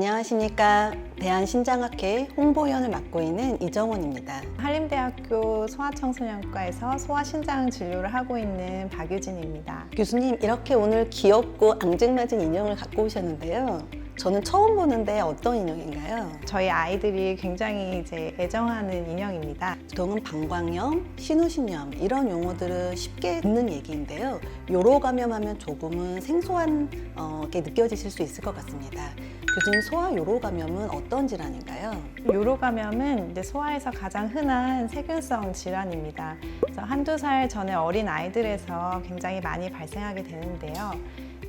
안녕하십니까. 대한신장학회 홍보위원을 맡고 있는 이정원입니다. 한림대학교 소아청소년과에서 소아신장 진료를 하고 있는 박유진입니다. 교수님, 이렇게 오늘 귀엽고 앙증맞은 인형을 갖고 오셨는데요. 저는 처음 보는데 어떤 인형인가요? 저희 아이들이 굉장히 이제 애정하는 인형입니다. 보통은 방광염, 신우신염 이런 용어들은 쉽게 듣는 얘기인데요. 요로 감염하면 조금은 생소한 어, 게 느껴지실 수 있을 것 같습니다. 교수님, 소아 요로 감염은 어떤 질환인가요? 요로 감염은 이제 소아에서 가장 흔한 세균성 질환입니다. 그래서 한두 살 전에 어린 아이들에서 굉장히 많이 발생하게 되는데요.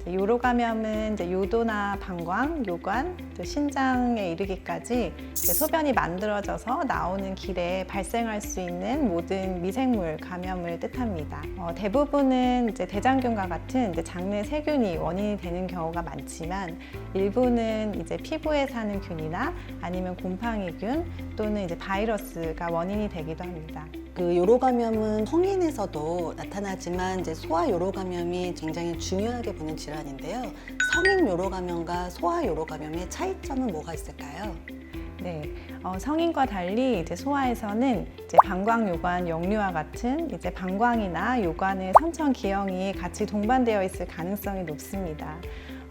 요로 감염은 이제 요도나 방광, 요관, 또 신장에 이르기까지 소변이 만들어져서 나오는 길에 발생할 수 있는 모든 미생물 감염을 뜻합니다. 어, 대부분은 이제 대장균과 같은 이제 장내 세균이 원인이 되는 경우가 많지만 일부는 이제 피부에 사는 균이나 아니면 곰팡이균 또는 이제 바이러스가 원인이 되기도 합니다. 그 요로 감염은 성인에서도 나타나지만 이제 소아 요로 감염이 굉장히 중요하게 보는 질환인데요. 성인 요로 감염과 소아 요로 감염의 차이점은 뭐가 있을까요? 네, 어, 성인과 달리 이제 소아에서는 이제 방광, 요관, 역류와 같은 이제 방광이나 요관의 선천 기형이 같이 동반되어 있을 가능성이 높습니다.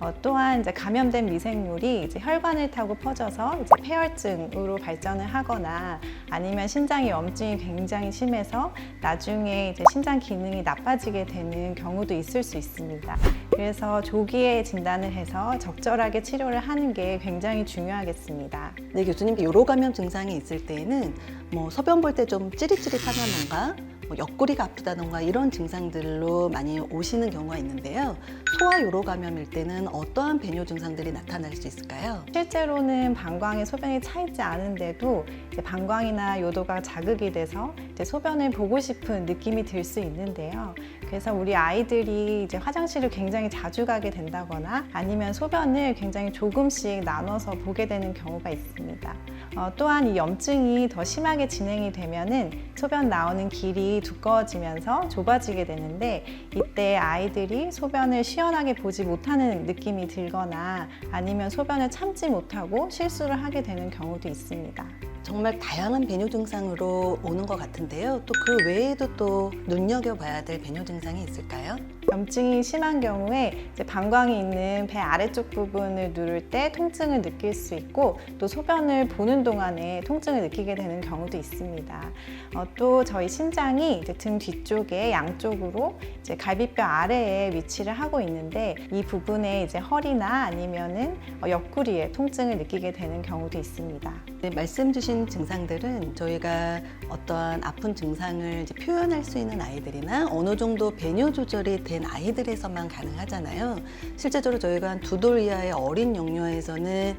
어, 또한 이제 감염된 미생물이 이제 혈관을 타고 퍼져서 이제 폐혈증으로 발전을 하거나 아니면 신장의 염증이 굉장히 심해서 나중에 이제 신장 기능이 나빠지게 되는 경우도 있을 수 있습니다. 그래서 조기에 진단을 해서 적절하게 치료를 하는 게 굉장히 중요하겠습니다. 네, 교수님, 요로 감염 증상이 있을 때에는 뭐 소변 볼 때 좀 찌릿찌릿하다던가 뭐 옆구리가 아프다던가 이런 증상들로 많이 오시는 경우가 있는데요. 소아 요로 감염일 때는 어떠한 배뇨 증상들이 나타날 수 있을까요? 실제로는 방광에 소변이 차 있지 않은데도 이제 방광이나 요도가 자극이 돼서 이제 소변을 보고 싶은 느낌이 들 수 있는데요. 그래서 우리 아이들이 이제 화장실을 굉장히 자주 가게 된다거나 아니면 소변을 굉장히 조금씩 나눠서 보게 되는 경우가 있습니다. 어, 또한 이 염증이 더 심하게 진행이 되면은 소변 나오는 길이 두꺼워지면서 좁아지게 되는데 이때 아이들이 소변을 시원하게 보지 못하는 느낌이 들거나 아니면 소변을 참지 못하고 실수를 하게 되는 경우도 있습니다. 정말 다양한 배뇨 증상으로 오는 것 같은데요. 또 그 외에도 또 눈여겨봐야 될 배뇨 증상이 있을까요? 염증이 심한 경우에 이제 방광이 있는 배 아래쪽 부분을 누를 때 통증을 느낄 수 있고 또 소변을 보는 동안에 통증을 느끼게 되는 경우도 있습니다. 어, 또 저희 신장이 이제 등 뒤쪽에 양쪽으로 이제 갈비뼈 아래에 위치를 하고 있는데 이 부분에 이제 허리나 아니면은 어, 옆구리에 통증을 느끼게 되는 경우도 있습니다. 네, 말씀 주신 증상들은 저희가 어떠한 아픈 증상을 이제 표현할 수 있는 아이들이나 어느 정도 배뇨 조절이 된 아이들에서만 가능하잖아요. 실제적으로 저희가 한 두 돌 이하의 어린 영유아에서는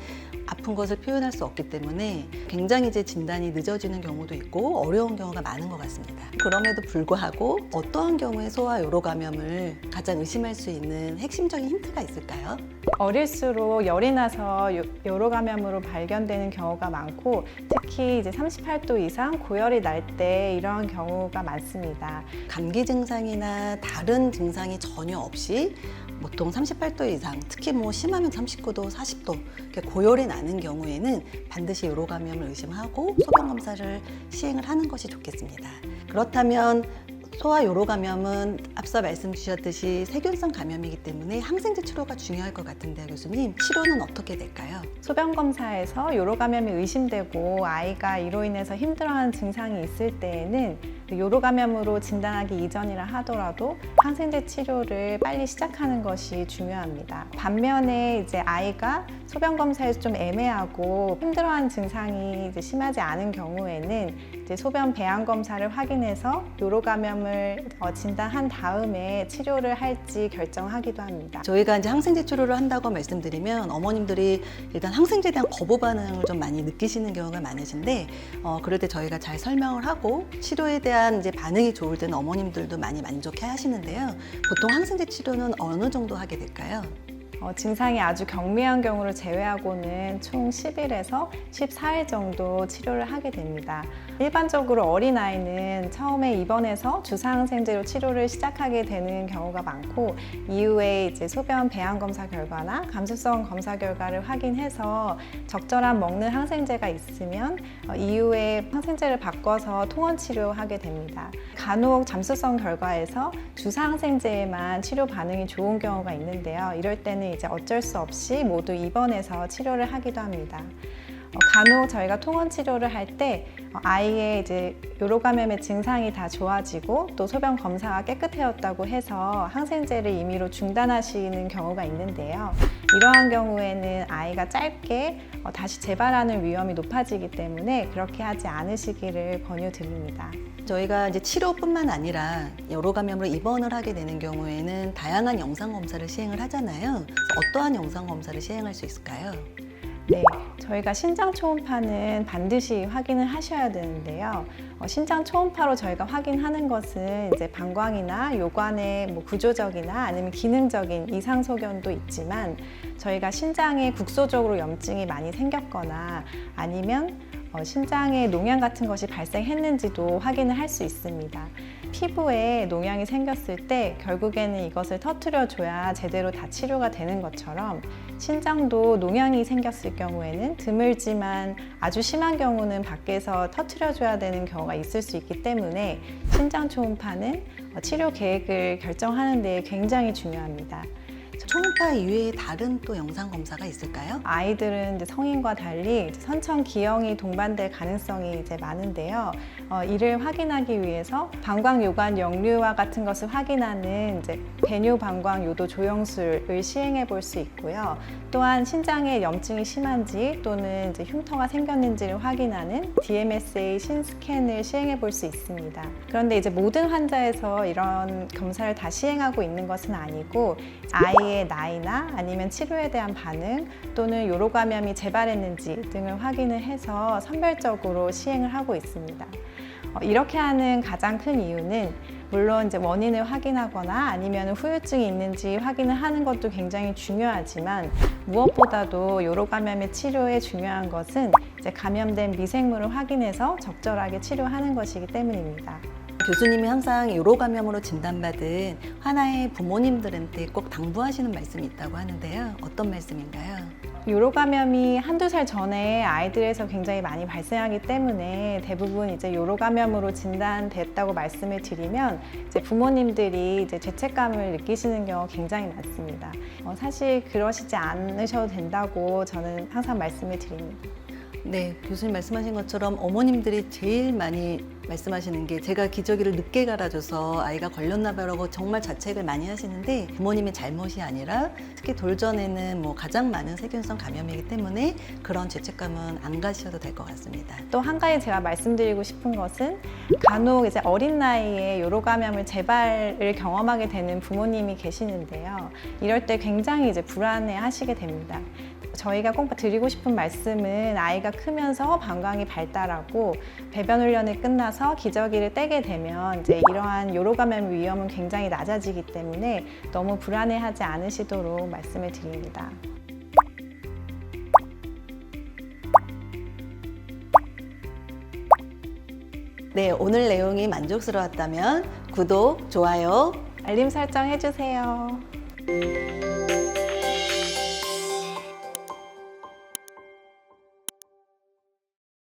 아픈 것을 표현할 수 없기 때문에 굉장히 이제 진단이 늦어지는 경우도 있고 어려운 경우가 많은 것 같습니다. 그럼에도 불구하고 어떠한 경우에 소아 요로 감염을 가장 의심할 수 있는 핵심적인 힌트가 있을까요? 어릴수록 열이 나서 요- 요로 감염으로 발견되는 경우가 많고 특히 이제 38도 이상 고열이 날 때 이런 경우가 많습니다. 감기 증상이나 다른 증상이 전혀 없이 보통 38도 이상, 특히 뭐 심하면 39도, 40도 이렇게 고열이 나는 경우에는 반드시 요로 감염을 의심하고 소변 검사를 시행을 하는 것이 좋겠습니다. 그렇다면 소아 요로 감염은 앞서 말씀 주셨듯이 세균성 감염이기 때문에 항생제 치료가 중요할 것 같은데요, 교수님. 치료는 어떻게 될까요? 소변 검사에서 요로 감염이 의심되고 아이가 이로 인해서 힘들어하는 증상이 있을 때에는 그 요로 감염으로 진단하기 이전이라 하더라도 항생제 치료를 빨리 시작하는 것이 중요합니다. 반면에 이제 아이가 소변 검사에서 좀 애매하고 힘들어하는 증상이 이제 심하지 않은 경우에는 이제 소변 배양 검사를 확인해서 요로 감염을 어, 진단한 다음에 치료를 할지 결정하기도 합니다. 저희가 이제 항생제 치료를 한다고 말씀드리면 어머님들이 일단 항생제에 대한 거부 반응을 좀 많이 느끼시는 경우가 많으신데 어, 그럴 때 저희가 잘 설명을 하고 치료에 대한 이제 반응이 좋을 때는 어머님들도 많이 만족해 하시는데요. 보통 항생제 치료는 어느 정도 하게 될까요? 어, 증상이 아주 경미한 경우를 제외하고는 총 10일에서 14일 정도 치료를 하게 됩니다. 일반적으로 어린아이는 처음에 입원해서 주사항생제로 치료를 시작하게 되는 경우가 많고 이후에 이제 소변 배양 검사 결과나 감수성 검사 결과를 확인해서 적절한 먹는 항생제가 있으면 어, 이후에 항생제를 바꿔서 통원 치료하게 됩니다. 간혹 잠수성 결과에서 주사항생제에만 치료 반응이 좋은 경우가 있는데요. 이럴 때는 이제 어쩔 수 없이 모두 입원해서 치료를 하기도 합니다. 어, 간혹 저희가 통원 치료를 할때 어, 아이의 이제 요로 감염의 증상이 다 좋아지고 또 소변 검사가 깨끗해졌다고 해서 항생제를 임의로 중단하시는 경우가 있는데요. 이러한 경우에는 아이가 짧게 어, 다시 재발하는 위험이 높아지기 때문에 그렇게 하지 않으시기를 권유드립니다. 저희가 이제 치료뿐만 아니라 여러 감염으로 입원을 하게 되는 경우에는 다양한 영상 검사를 시행을 하잖아요. 어떠한 영상 검사를 시행할 수 있을까요? 네, 저희가 신장 초음파는 반드시 확인을 하셔야 되는데요. 어, 신장 초음파로 저희가 확인하는 것은 이제 방광이나 요관의 뭐 구조적이나 아니면 기능적인 이상 소견도 있지만 저희가 신장에 국소적으로 염증이 많이 생겼거나 아니면 어, 신장에 농양 같은 것이 발생했는지도 확인을 할 수 있습니다. 피부에 농양이 생겼을 때 결국에는 이것을 터트려 줘야 제대로 다 치료가 되는 것처럼 신장도 농양이 생겼을 경우에는 드물지만 아주 심한 경우는 밖에서 터트려 줘야 되는 경우가 있을 수 있기 때문에 신장 초음파는 어, 치료 계획을 결정하는 데 굉장히 중요합니다. 초음파 이외에 다른 또 영상 검사가 있을까요? 아이들은 이제 성인과 달리 선천 기형이 동반될 가능성이 이제 많은데요. 어, 이를 확인하기 위해서 방광 요관 역류와 같은 것을 확인하는 이제 배뇨 방광 요도 조영술을 시행해 볼 수 있고요. 또한 신장에 염증이 심한지 또는 이제 흉터가 생겼는지를 확인하는 DMSA 신스캔을 시행해 볼 수 있습니다. 그런데 이제 모든 환자에서 이런 검사를 다 시행하고 있는 것은 아니고 아이 의 나이나 아니면 치료에 대한 반응 또는 요로 감염이 재발했는지 등을 확인을 해서 선별적으로 시행을 하고 있습니다. 어, 이렇게 하는 가장 큰 이유는 물론 이제 원인을 확인하거나 아니면 후유증이 있는지 확인을 하는 것도 굉장히 중요하지만 무엇보다도 요로 감염의 치료에 중요한 것은 이제 감염된 미생물을 확인해서 적절하게 치료하는 것이기 때문입니다. 교수님이 항상 요로 감염으로 진단받은 하나의 부모님들한테 꼭 당부하시는 말씀이 있다고 하는데요. 어떤 말씀인가요? 요로 감염이 한두 살 전에 아이들에서 굉장히 많이 발생하기 때문에 대부분 이제 요로 감염으로 진단됐다고 말씀을 드리면 이제 부모님들이 이제 죄책감을 느끼시는 경우가 굉장히 많습니다. 어, 사실 그러시지 않으셔도 된다고 저는 항상 말씀을 드립니다. 네, 교수님 말씀하신 것처럼 어머님들이 제일 많이 말씀하시는 게 제가 기저귀를 늦게 갈아줘서 아이가 걸렸나 봐라고 정말 자책을 많이 하시는데 부모님의 잘못이 아니라 특히 돌전에는 뭐 가장 많은 세균성 감염이기 때문에 그런 죄책감은 안 가셔도 될 것 같습니다. 또 한 가지 제가 말씀드리고 싶은 것은 간혹 이제 어린 나이에 요로 감염을 재발을 경험하게 되는 부모님이 계시는데요. 이럴 때 굉장히 이제 불안해 하시게 됩니다. 저희가 꼭 드리고 싶은 말씀은 아이가 크면서 방광이 발달하고 배변 훈련이 끝나서 기저귀를 떼게 되면 이제 이러한 요로 감염 위험은 굉장히 낮아지기 때문에 너무 불안해하지 않으시도록 말씀을 드립니다. 네, 오늘 내용이 만족스러웠다면 구독, 좋아요, 알림 설정 해주세요.